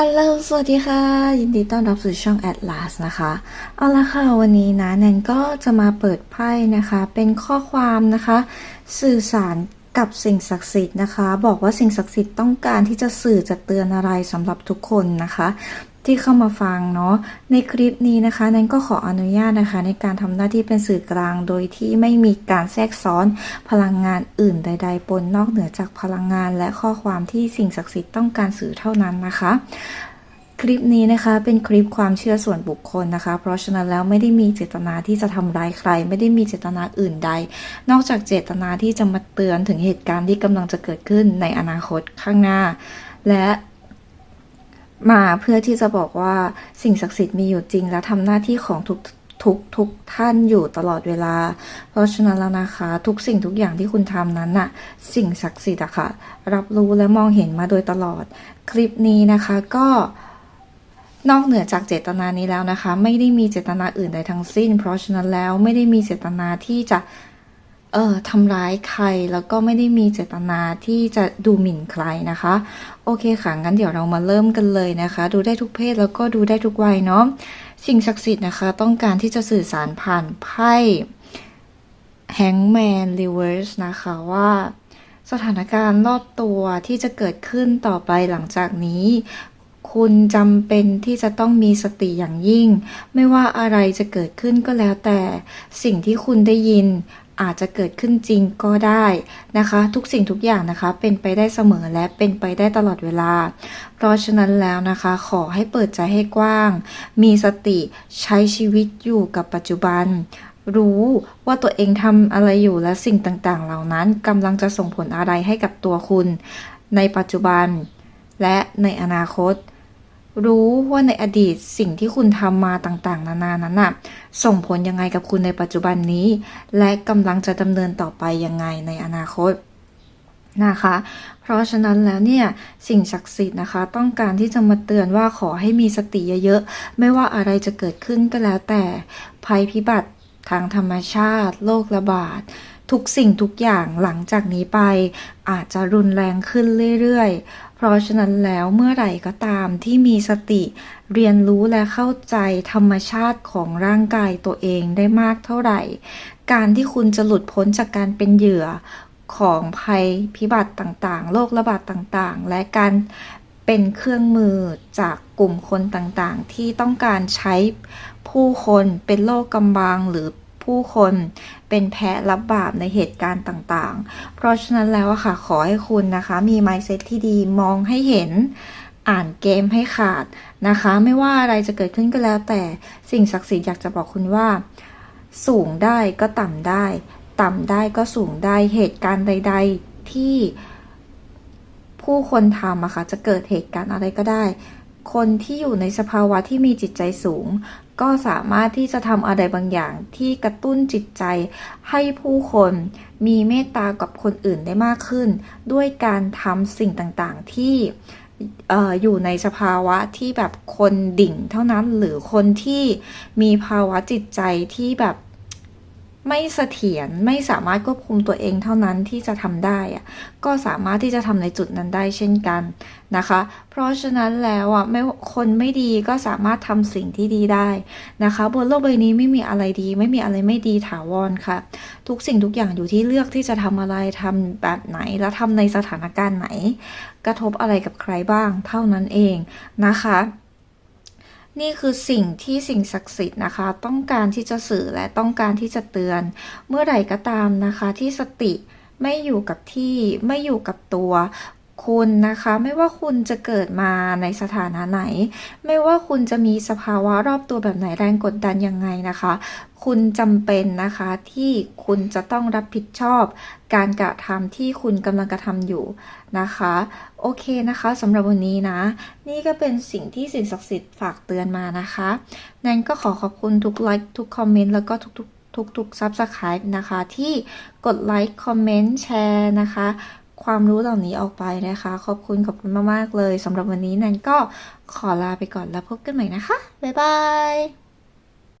อัลโหลสวัสดีค่ะ ยินดีต้อนรับสู่ช่อง Atlas นะคะ เอาละค่ะ วันนี้นะแนนก็จะมาเปิดไพ่นะคะ เป็นข้อความนะคะ สื่อสารกับสิ่งศักดิ์สิทธิ์นะคะ บอกว่าสิ่งศักดิ์สิทธิ์ต้องการที่จะสื่อจะเตือนอะไรสำหรับทุกคนนะคะ ที่เข้ามาฟังเนาะในคลิปนี้นะคะแนนก็ขออนุญาตนะคะ ในการทำหน้าที่เป็นสื่อกลางโดยที่ไม่มีการแทรกซ้อนพลังงานอื่นใด ๆ ปนนอกเหนือจากพลังงาน และข้อความที่สิ่งศักดิ์สิทธิ์ต้องการสื่อเท่านั้นนะคะคลิปนี้นะคะเป็นคลิปความเชื่อส่วนบุคคลนะคะ เพราะฉะนั้นแล้วไม่ได้มีเจตนาที่จะทำร้ายใคร ไม่ได้มีเจตนาอื่นใด นอกจากเจตนาที่จะมาเตือนถึงเหตุการณ์ที่กำลังจะเกิดขึ้นในอนาคตข้างหน้า และ มาเพื่อที่จะบอกว่าสิ่งศักดิ์สิทธิ์มีอยู่จริง และทำหน้าที่ของทุกทุกทุกท่านอยู่ตลอดเวลา เพราะฉะนั้นแล้วนะคะ ทุกสิ่งทุกอย่างที่คุณทำนั้นน่ะ สิ่งศักดิ์สิทธิ์อะค่ะ รับรู้และมองเห็นมาโดยตลอด คลิปนี้นะคะก็นอกเหนือจากเจตนานี้แล้วนะคะ ไม่ได้มีเจตนาอื่นใดทั้งสิ้น เพราะฉะนั้นแล้วไม่ได้มีเจตนาที่จะ เอ่อทำร้ายใครแล้วก็ไม่ได้มีเจตนาที่จะดูหมิ่นใครนะคะ โอเคค่ะงั้นเดี๋ยวเรามาเริ่มกันเลยนะคะ ดูได้ทุกเพศแล้วก็ดูได้ทุกวัยเนาะสิ่งศักดิ์สิทธิ์นะคะ ต้องการที่จะสื่อสารผ่านไพ่ Hangman Reverse นะคะว่าสถานการณ์รอบตัวที่จะเกิดขึ้นต่อไปหลังจากนี้ คุณจำเป็นที่จะต้องมีสติอย่างยิ่ง ไม่ว่าอะไรจะเกิดขึ้นก็แล้วแต่ สิ่งที่คุณได้ยิน อาจจะเกิดขึ้นจริงก็ได้นะคะ ทุกสิ่งทุกอย่างนะคะ เป็นไปได้เสมอและเป็นไปได้ตลอดเวลา เพราะฉะนั้นแล้วนะคะ ขอให้เปิดใจให้กว้าง มีสติใช้ชีวิตอยู่กับปัจจุบัน รู้ว่าตัวเองทำอะไรอยู่และสิ่งต่างๆ เหล่านั้นกำลังจะส่งผลอะไรให้กับตัวคุณ ในปัจจุบัน และในอนาคต รู้ว่าในอดีตสิ่งที่คุณทำมาต่างๆ นานานั้นน่ะส่งผลยังไงกับคุณในปัจจุบันนี้ และกำลังจะดำเนินต่อไปยังไงในอนาคตนะคะ เพราะฉะนั้นแล้วเนี่ยสิ่งศักดิ์สิทธิ์นะคะ ต้องการที่จะมาเตือนว่าขอให้มีสติเยอะๆ ไม่ว่าอะไรจะเกิดขึ้นก็แล้วแต่ภัยพิบัติทางธรรมชาติ โรคระบาด ทุกสิ่งทุกอย่างหลังจากนี้ไป อาจจะรุนแรงขึ้นเรื่อยๆ เพราะฉะนั้นแล้วเมื่อไหร่ก็ตามที่มีสติ เรียนรู้และเข้าใจธรรมชาติของร่างกายตัวเองได้มากเท่าไหร่ การที่คุณจะหลุดพ้นจากการเป็นเหยื่อของภัยพิบัติต่างๆ โรคระบาดต่างๆ และการเป็นเครื่องมือจากกลุ่มคนต่างๆ ที่ต้องการใช้ผู้คนเป็นโลกกำบังหรือ ผู้คนเป็นแพะรับบาปในเหตุการณ์ต่างๆ เพราะฉะนั้นแล้วค่ะ ขอให้คุณนะคะ มี mindset ที่ดีมองให้เห็นอ่านเกมให้ขาดนะคะ ไม่ว่าอะไรจะเกิดขึ้นก็แล้ว แต่สิ่งศักดิ์สิทธิ์อยากจะบอกคุณว่า สูงได้ก็ต่ำได้ ต่ำได้ก็สูงได้เหตุการณ์ใด ๆที่ผู้คนทำอะค่ะจะเกิดเหตุการณ์อะไรก็ได้ คนที่อยู่ในสภาวะที่มีจิตใจสูง ก็สามารถที่จะทำอะไรบางอย่างที่กระตุ้นจิตใจ ให้ผู้คนมีเมตตากับคนอื่นได้มากขึ้น ด้วยการทำสิ่งต่างๆที่ออยู่ในสภาวะที่แบบคนดิ่งเท่านั้นหรือคนที่มีภาวะจิตใจที่แบบ ไม่เสถียรไม่สามารถควบคุมตัวเองเท่านั้นที่จะทำได้อะก็สามารถที่จะทำในจุดนั้นได้เช่นกันนะคะ เพราะฉะนั้นแล้วอะไม่คนไม่ดีก็สามารถทำสิ่งที่ดีได้นะคะ บนโลกใบนี้ไม่มีอะไรดี ไม่มีอะไรไม่ดีถาวรค่ะ ทุกสิ่งทุกอย่างอยู่ที่เลือกที่จะทำอะไรทำแบบไหน และทำในสถานการณ์ไหน กระทบอะไรกับใครบ้าง เท่านั้นเองนะคะ นี่คือสิ่งที่สิ่งศักดิ์สิทธิ์นะคะ ต้องการที่จะสื่อและต้องการที่จะเตือน เมื่อไหร่ก็ตามนะคะที่สติไม่อยู่กับที่ไม่อยู่กับตัว คุณนะคะ ไม่ว่าคุณจะเกิดมาในสถานะไหน ไม่ว่าคุณจะมีสภาวะรอบตัวแบบไหนแรงกดดันยังไงนะคะ คุณจำเป็นนะคะที่คุณจะต้องรับผิดชอบ การกระทำที่คุณกำลังกระทำอยู่นะคะ โอเคนะคะสำหรับวันนี้นะ นี่ก็เป็นสิ่งที่สิ่งศักดิ์สิทธิ์ฝากเตือนมานะคะแนนก็ขอขอบคุณทุกไลค์ทุกคอมเมนต์แล้วก็ทุกๆทุกๆ Subscribe นะคะ ที่กดไลค์คอมเมนต์แชร์นะคะ ความรู้เหล่านี้ออกไปนะคะ ขอบคุณขอบคุณมาก ๆ เลยสำหรับวันนี้นันก็ขอลาไปก่อนแล้วพบกันใหม่นะคะ บ๊ายบาย